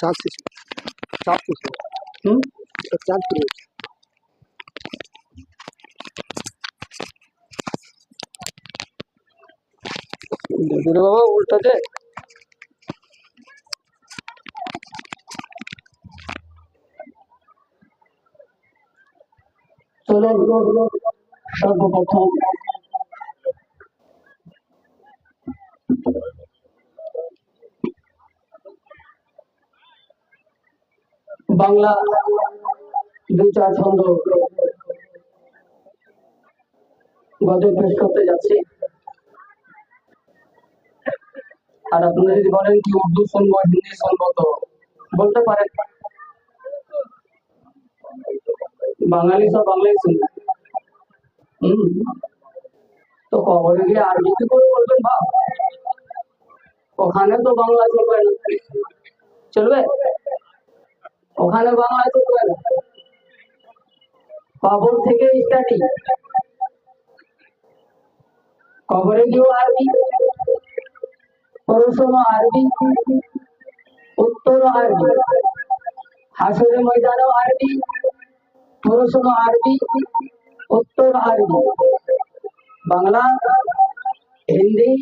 চাপ চাপ হুম? চাপ করে দেখে বাবা উল্টাতে চলো সর্বপ্রথম বাংলা দুই চার ছন্দ গজে পেশ করতে যাচ্ছি। আর আপনারা যদি বলেন কি উর্দু শুনব, হিন্দি শুনব, তো বলতে পারেন। বাঙালি সব বাংলাই শুনবে। হম। তো কবরে গিয়ে আরবি কি করে বলবেন ভাব? ওখানে তো বাংলা চলবে না। চলবে? ওখানে বাংলা চলবে না কবর থেকে স্টাডি কবরে গিয়েও আরবি প্রশ্ন আরবি উত্তর আরবি হাসরে ময়দানও আরবি প্রশ্ন আরবি, উত্তর আরবি। বাংলা, হিন্দি,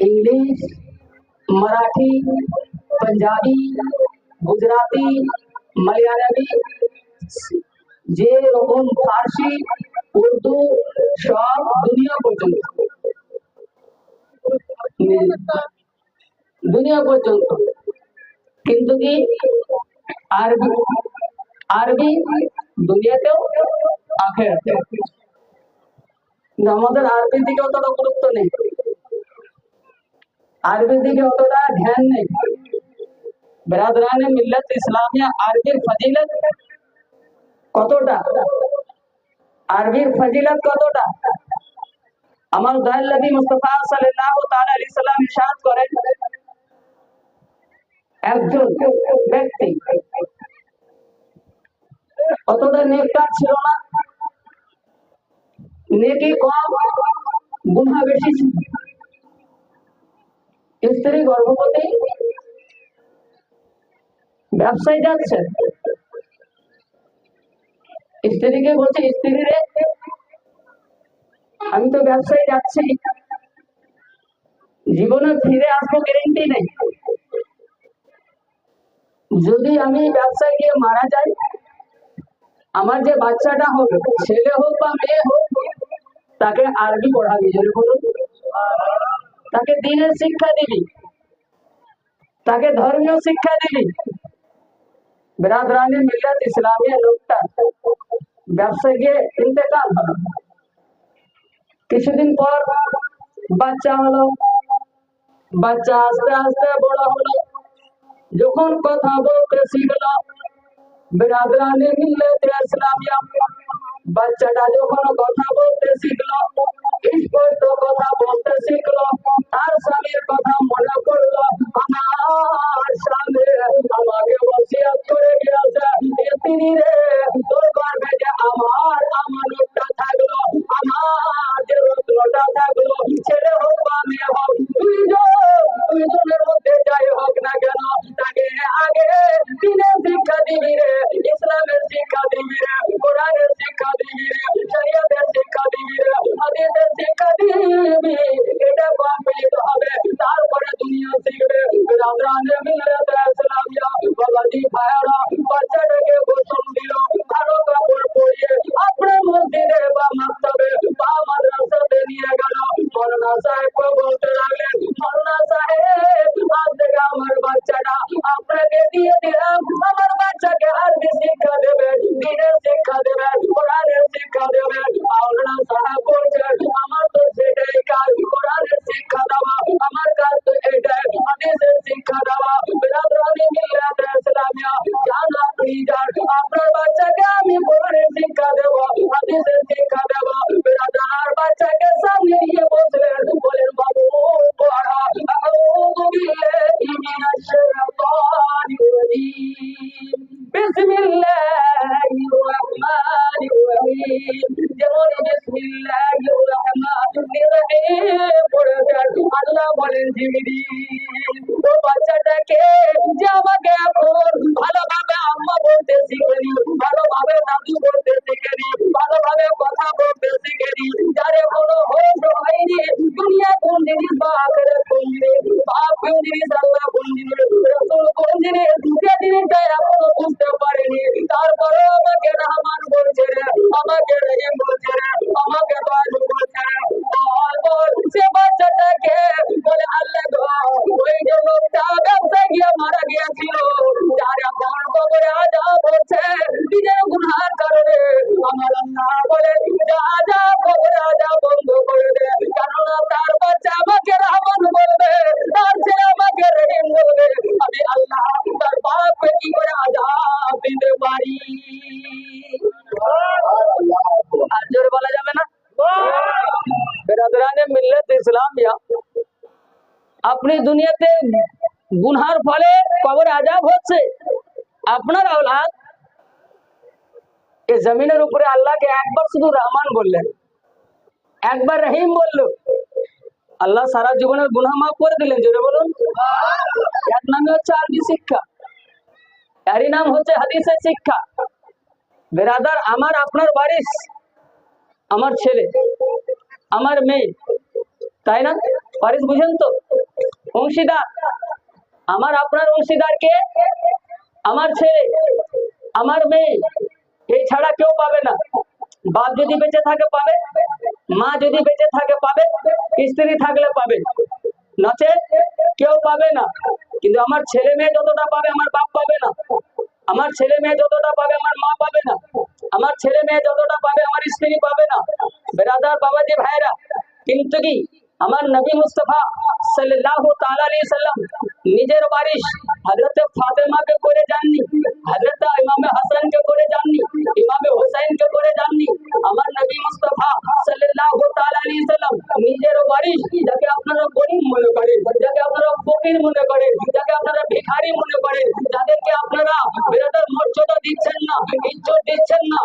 ইংলিশ, মারাঠি, পাঞ্জাবি গুজরাটি, মালয়ালমি, যে রকম ফার্সি, উর্দু সব দুনিয়া পর্যন্ত। দুনিয়া পর্যন্ত। কিন্তু কি আরবি আরবি দুনিয়াতেও আখেরাতেও কিন্তু আমাদের আরবির দিকে অতটা গুরুত্ব নেই। আরবির দিকে অতটা ধ্যান নেই। বেরাদরানে মিল্লাত ইসলামিয়া আরবির ফজিলত কতটা আরবির ফজিলত কতটা আমার দয়াল নবী মুস্তাফা সাল্লাল্লাহু তাআলা আলাইহি সাল্লাম ইরশাদ করেন একজন ব্যক্তি অতটা নেককার ছিল না নেকি কম গুনাহ বেশি স্ত্রী গর্ভবতী ব্যবসায় যাচ্ছে। স্ত্রীকে বলছে, স্ত্রী রে, আমি তো ব্যবসায় যাচ্ছি। জীবনে ফিরে আসব গ্যারেন্টি নেই। যদি আমি ব্যবসায় গিয়ে মারা যাই, আমার যে বাচ্চাটা হবে, ছেলে হোক বা মেয়ে হোক, তাকে আরবি পড়াবি তাকে দিনের শিক্ষা দিবি। তাকে ধর্মীয় শিক্ষা দিবি। বিরাদরানি মিল্লাত ইসলামিয়া লোকটা ব্যবসায় গিয়ে ইন্তেকাল হলো কিছুদিন পর বাচ্চা হলো বাচ্চা আস্তে আস্তে বড় হলো যখন কথা বলতে শিখলো বিরাদরানি মিল্লাত ইসলামিয়া বাচ্চাটা যখন কথা বলতে শিখলো স্পষ্ট কথা বলতে শিখলো, তার স্বামীর কথা মনে পড়ল, আমার স্বামী আমাকে বসিয়াত করে গিয়েছে তিনি রে, তোর গর্ভে যে আমার আমানতটা থাকল আমার যে রত্নটা থাকল। ছেলে হোক বা মেয়ে হোক, দুইজন, দুইজনের মধ্যে যাই হোক না কেন, তাকে আগে দিনের শিক্ষা দিবি রে, ইসলামের শিক্ষা দিবি রে, কোরআনের শিক্ষা দিবি রে শরীয়তের শিক্ষা আপনার বাচ্চাকে আমি কোরআনের শিক্ষা দেবো। হাদিসের பாகரத்தையே பாப்பு நிசம் ইসলামিয়া আপনি দুনিয়াতে গুনহার ফলে কবর আজাব হচ্ছে। আপনার আওলাদ এই জমিনের উপরে আল্লাহকে একবার শুধু রহমান বললেন, একবার রহিম বলল। আল্লাহ সারা জীবনের গুনাহ মাফ করে দিলেন, জোরে বলুন। এর নামে হচ্ছে আরবি শিক্ষা। এরই নাম হচ্ছে হাদিসের শিক্ষা। বেরাদার, আমার আপনার বারিশ আমার ছেলে, আমার মেয়ে তাই না? বারিশ বুঝেন তো? অংশীদার, আমার আপনার অংশীদারকে আমার ছেলে, আমার মেয়ে, এই ছাড়া কেউ পাবে না। বাপ যদি বেঁচে থাকে পাবে, মা যদি বেঁচে থাকে পাবে, স্ত্রী থাকলে পাবে। নচে কেউ পাবে না। কিন্তু আমার ছেলে মেয়ে যতটা পাবে, আমার বাপ পাবে না। আমার ছেলে মেয়ে যতটা পাবে, আমার মা পাবে না। আমার ছেলে মেয়ে যতটা পাবে, আমার স্ত্রী পাবে না। বেরাদার, বাবাজি ভাইরা কিন্তু কি আমার নবী মুস্তফা আলাইহি সাল্লাম নিজের বারিশ হযরত ফাতেমাকে করে যাননি, হযরত ইমামে হাসানকে করে যাননি, ইমামে হোসেনকে করে যাননি। আমার নবী মুস্তফা আলাইহি সাল্লাম নিজের বারিশ যাকে আপনারা গরিব মনে করেন, যাকে আপনারা ফকির মনে করেন, যাকে আপনারা ভিখারি মনে করেন, যাদেরকে আপনারা বেরাদার মর্যাদা দিচ্ছেন ইজ্জত দিচ্ছেন না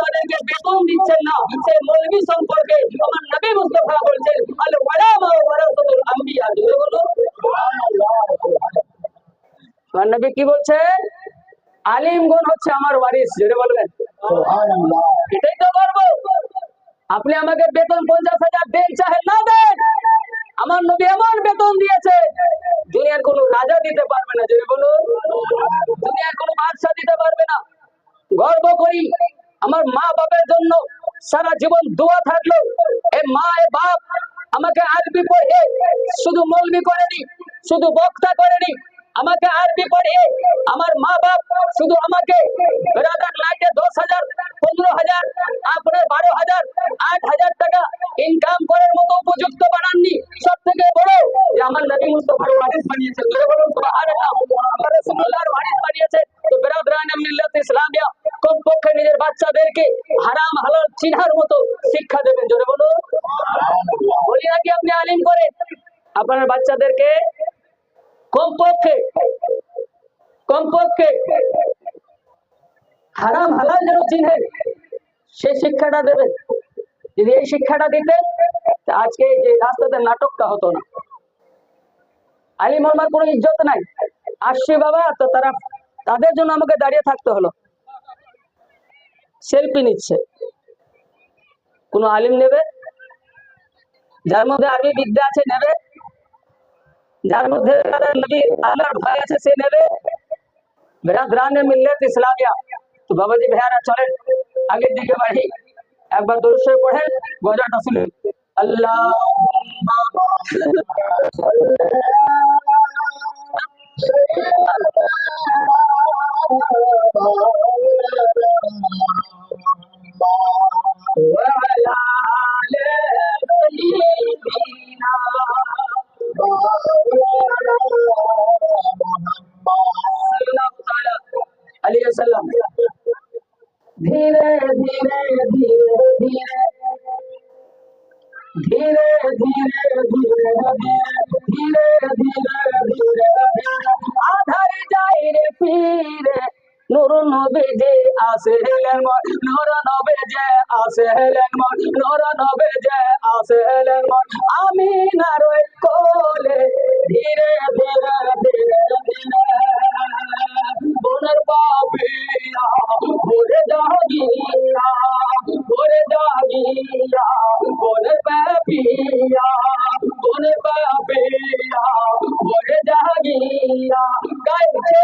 তাদেরকে বেতন দিচ্ছেন না, সেই সম্পর্কে আমার নবী মুস্তফা বলছেন কি বলছেন আলিমগণ হচ্ছে আমার ওয়ারিস জোরে বলবেন। এটাই তো গর্ব আপনি আমাকে বেতন পঞ্চাশ হাজার দেন চাহে না দেন, আমার নবী এমন বেতন দিয়েছে, দুনিয়ার কোনো রাজা দিতে পারবে না, যদি বলুন দুনিয়ার কোনো বাদশাহ দিতে গর্ব করি। আমার মা বাবার জন্য সারা জীবন দোয়া থাকল। এ মা, এ বাপ আমাকে আরবি পড়ে শুধু মলবি করেনি, শুধু বক্তা করেনি আমাকে আরবি পড়িয়ে আমার মা বাপ শুধু আমাকে দশ হাজার, পনেরো হাজার আপনার বারো হাজার, আট হাজার টাকা ইনকাম করার মতো উপযুক্ত বানাননি। সব থেকে বড় যে আমার নবী মুস্তফার ওয়ারিস বানিয়েছে। আমার ওয়ারিস বানিয়েছে। তো ইসলামিয়া নিজের বাচ্চাদেরকে হারাম হালাল চিনার মতো শিক্ষা দেবেন। জোরে বলুন। বলি নাকি আপনি আলিম আপনার বাচ্চাদেরকে কমপক্ষে কমপক্ষে হারাম হালাল যেন চিনে সে শিক্ষাটা দেবেন। যদি এই শিক্ষাটা দিতেন, তা আজকে যে রাস্তাতে নাটকটা হতো না। আলিম আমার কোনো ইজ্জত নাই। আসছে বাবা, তো তারা তাদের জন্য আমাকে দাঁড়িয়ে থাকতে হলো। সেলফি নিচ্ছে। কোনো আলিম নেবে? যার মধ্যে আরবি বিদ্যা আছে, নেবে? چلے جی کے بھائی اخبار নূর নবে যে আসে হেলেন মন নূর নবে যে আসে হেলেন মন নূর নবে যে আসে হেলেন মন আমি না রই কোলে ধীরে ধীরে ধীরে ধীরে বনের পাপিয়া ভরে জাগিয়া ভরে জাগিয়া বনের পাপিয়া বনের পাপিয়া ভরে গাইছে গাইছে।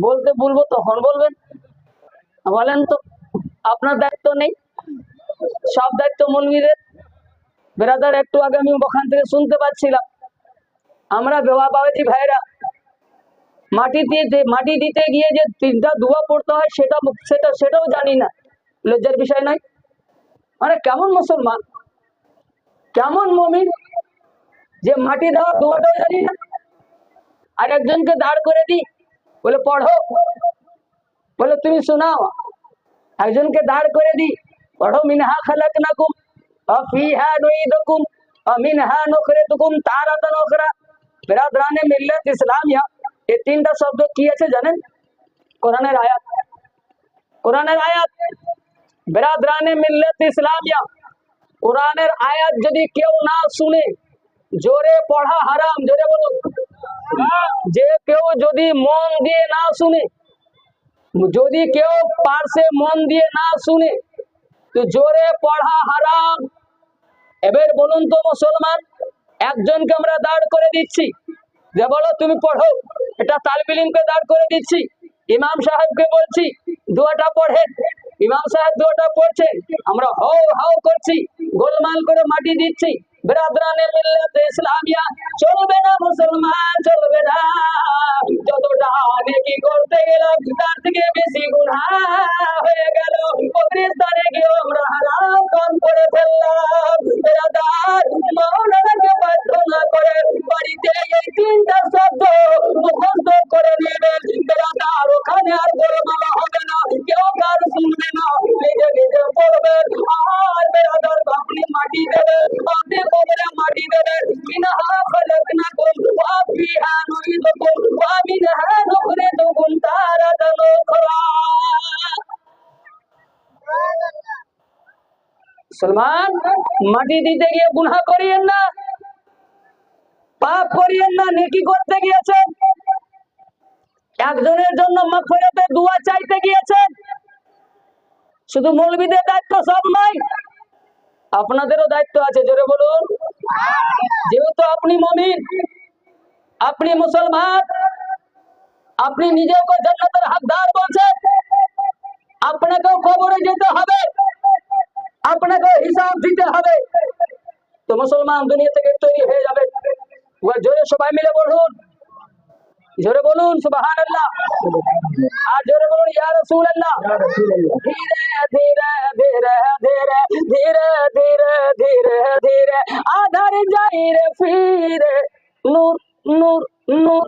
বলতে বলব তখন বলবেন। বলেন তো, আপনার দায়িত্ব নেই। সব দায়িত্ব মলমিদের বেরাদার, একটু আগে আমি ওখান থেকে শুনতে পাচ্ছিলাম। আমরা বেওয়া বাবাজি ভাইরা, মাটি দিয়ে মাটি দিতে গিয়ে যে তিনটা দুয়া পড়তে হয়, সেটা সেটা সেটাও জানি না। লজ্জার বিষয় নয়। মানে কেমন মুসলমান? কেমন মমিন? যে মাটি দেওয়া দুয়াটাও জানি না। আর একজনকে দাঁড় করে দিই। বলে, পড়ো। বলে, তুমি শোনাও। একজনকে দাঁড় করে দিই। পড়ো, মিনহা খালাক নাকুম অফিহা নুইদুকুম অমিনহা নুখরিতুকুম তারাতান উখরা। বিরাদরানে মিল্লাত ইসলামিয়া এই তিনটা শব্দ কি আছে জানেন? কোরআনের আয়াত। কোরআনের আয়াত। বিরাদরানে মিল্লাত ইসলামিয়া, কোরআনের আয়াত যদি কেউ না শুনে, জোরে পড়া হারাম, জোরে বলুন। যে কেউ যদি মন দিয়ে না শুনে, যদি কেউ পার্শ্বে মন দিয়ে না শুনে, তো জোরে পড়া হারাম। এবার বলুন তো মুসলমান, একজনকে আমরা দাঁড় করে দিচ্ছি। যে বলো তুমি পড়ো, এটা তালবিলিমকে দাঁড় করে দিচ্ছি। ইমাম সাহেবকে বলছি, দুয়াটা পড়েন ইমাম সাহেব দুয়াটা পড়ছেন আমরা হাও হাও করছি, গোলমাল করে মাটি দিচ্ছি। বিরাদরানে মিল্লাতে ইসলামিয়া চলবে না মুসলমান, চলবে না। যতটা নেকি করতে গেলাম, তার থেকে বেশি গুনাহ হয়ে গেল। কবরস্থানে গিয়ে আমরা হারাম কাম করে ফেললাম। বিরাদার মাওলানাকে বাধ্য না করে বাড়িতে এই তিনটা শব্দ মুখস্থ করে নেবেন। বিরাদার ওখানে আর গোলমাল হবে না। কেউ মাটি দিতে গিয়ে গুনা করিয়েন না, পাপ করিয়েন না, নেকি করতে গিয়েছেন। একজনের জন্য মাগফিরাতে দোয়া চাইতে গিয়েছেন। শুধু মৌলবীদের দায়িত্ব সব নয়, আপনাদেরও দায়িত্ব আছে, জোরে বলুন। যেহেতু আপনি মমিন, আপনি মুসলমান, আপনি নিজেকে জান্নাতের হকদার বলছেন, আপনাকেও কবরে যেতে হবে। আপনাকেও হিসাব দিতে হবে। তো মুসলমান দুনিয়া থেকে তৈরি হয়ে যাবে। জোরে সবাই মিলে বলুন। জোরে বলুন সুবাহান আল্লাহ আর জোরে বলুন, ইয়া ধীরে ধীরে ধীরে ধীরে ধীরে ধীরে ধীরে ধীরে, আধার যাই রে ফিরে। নূর নূর নূর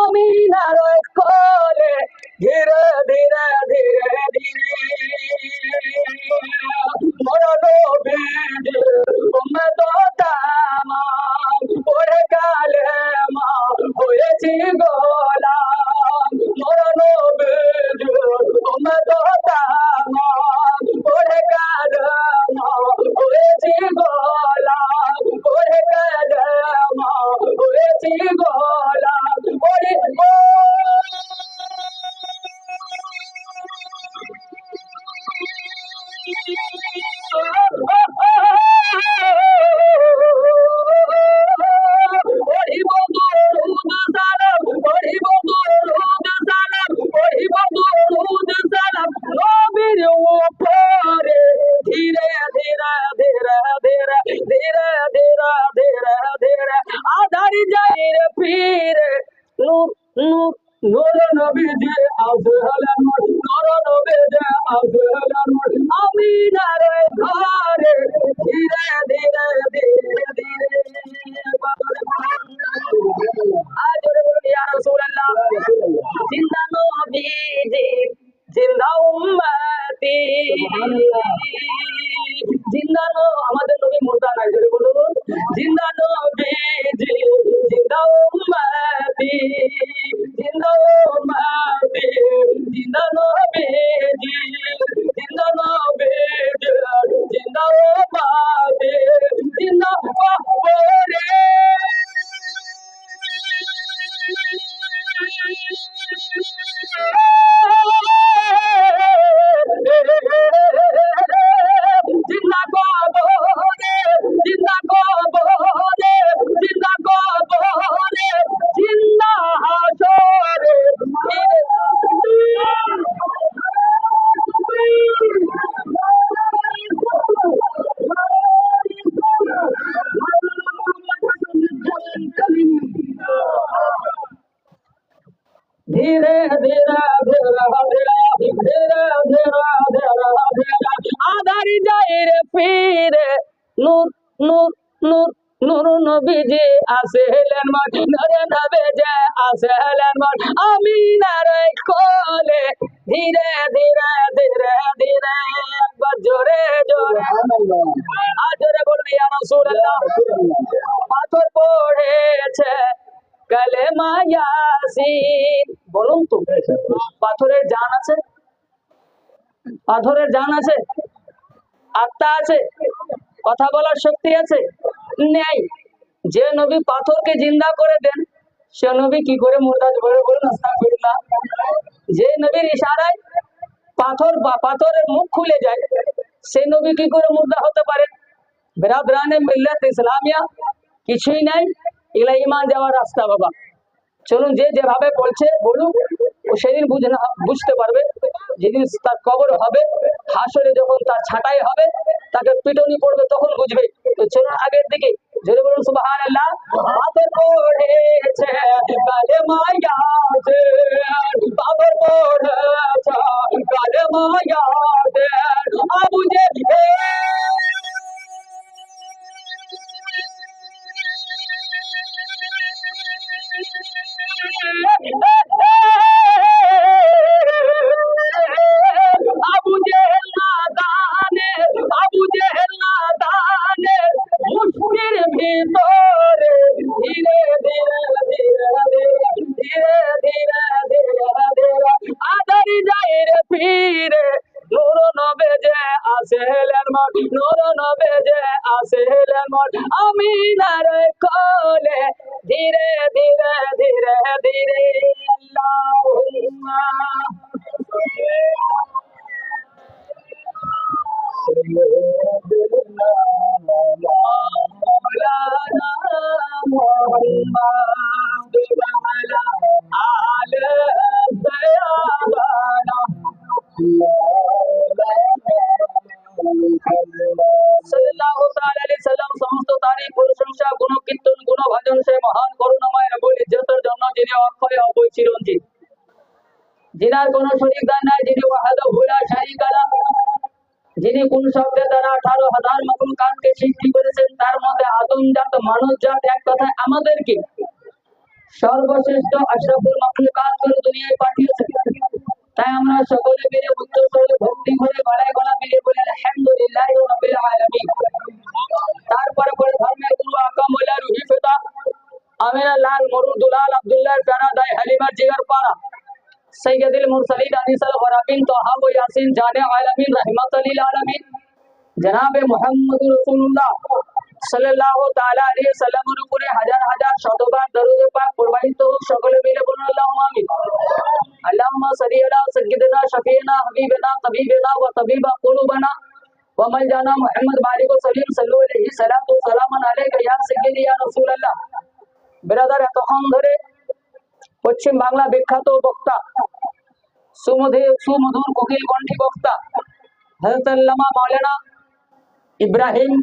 আমি নার কোলে ধীরে ধীরে জিন্দানো আমাদের নবী মুর্দা নাই যদি বলুন। জিন্দানো জিন্দাও মাতি জিন্দাও মাতি জিন্দানো বেজি জিন্দানো বেজি জিন্দাও মাতি জিন্দাও বাবা রে নবীজি, আসেলেন মন নরে নবে যে আসেলেন মন আমি নারে কোলে ধীরে ধীরে ধীরে ধীরে একবার জোরে জোরে। আজরে বলবি ইয়া রাসূলুল্লাহ। পাথর পড়েছে কালে মায়াসিন বলুন তো, পাথরের জান আছে? পাথরের জান আছে? আত্মা আছে? কথা বলার শক্তি আছে? নেই। যে নবী পাথরকে জিন্দা করে দেন, সে নবী কি করে মুর্দা বলে বলুন, আস্তাগফিরুল্লাহ। যে নবীর ইশারায় পাথর বা পাথরের মুখ খুলে যায়, সে নবী কি করে মুর্দা হতে পারে? বেরাদরানে মিল্লাত ইসলামিয়া কিছুই নাই এগুলা ইমান যাওয়ার রাস্তা বাবা। চলুন যে যেভাবে বলছে, বলুক, ও সেদিন বুঝে বুঝতে পারবে। যেদিন তার কবর হবে, হাসরে যখন তার ছাঁটাই হবে, তাকে পিটনি পড়বে, তখন বুঝবে। তো চলুন আগের দিকে জোরে বলুন সুবহান আল্লাহ পাথর পড়েছে কালে মায়াতে পাথর পড়েছে কালে মায়াতে আবু যে আবু ভিতরে ধীরে ধীরে ধীরে ধীরে ধীরে ধীরে আদারি যাই রে ফিরে। নূর নবে যে আসেলেন মন যিনার কোনো শরীক নাই যিনি যিনি কোন শব্দের দ্বারা আঠারো হাজার মখলুকাতকে সৃষ্টি করেছেন, তার মধ্যে আদম জাত, মানব জাত এক কথায় আমাদেরকে সর্বশ্রেষ্ঠ আশরাফুল করে দুনিয়ায় পাঠিয়েছেন। তাই আমরা সকলে মিলে ভক্তি করে গলায় গলা মিলে বলে, আলহামদুলিল্লাহ তারপরে পরে ধর্মের গুরু রুহি ফেতা আমিনা লাল মরু দুলাল আব্দুল্লাহ প্যারা দাই হালিমা জিগার পাড়া সৈয়দুল মুরসালিন আনিসাল গরাবিন তোহাব ইয়াসিন জানে আলামিন রহমত লিল আলামিন জনাবে মোহাম্মদ রাসূলুল্লাহ সাল্লাল্লাহু তাআলা আলাইহি সাল্লামের উপরে হাজার হাজার শতবার দরুদ পাক প্রবাহিত হোক সকলে মিলে বলুন আল্লাহুম্মা আমিন আল্লাহুম্মা সাল্লি আলা সাইয়্যিদিনা শফিনা হাবিবিনা তাবিবিনা ওয়া তাবিবা কুলুবানা ওয়া মাওলানা মুহাম্মদ মালিক সালিম সাল্লু আলাইহি সালাতু সালামান আলাইকা ইয়া সাইয়্যিদি ইয়া রাসূলুল্লাহ ব্রাদার এতক্ষণ ধরে পশ্চিম বাংলা বিখ্যাত বক্তা সুমধুর কোকিল কণ্ঠী বক্তা হযরত আল্লামা ইব্রাহিম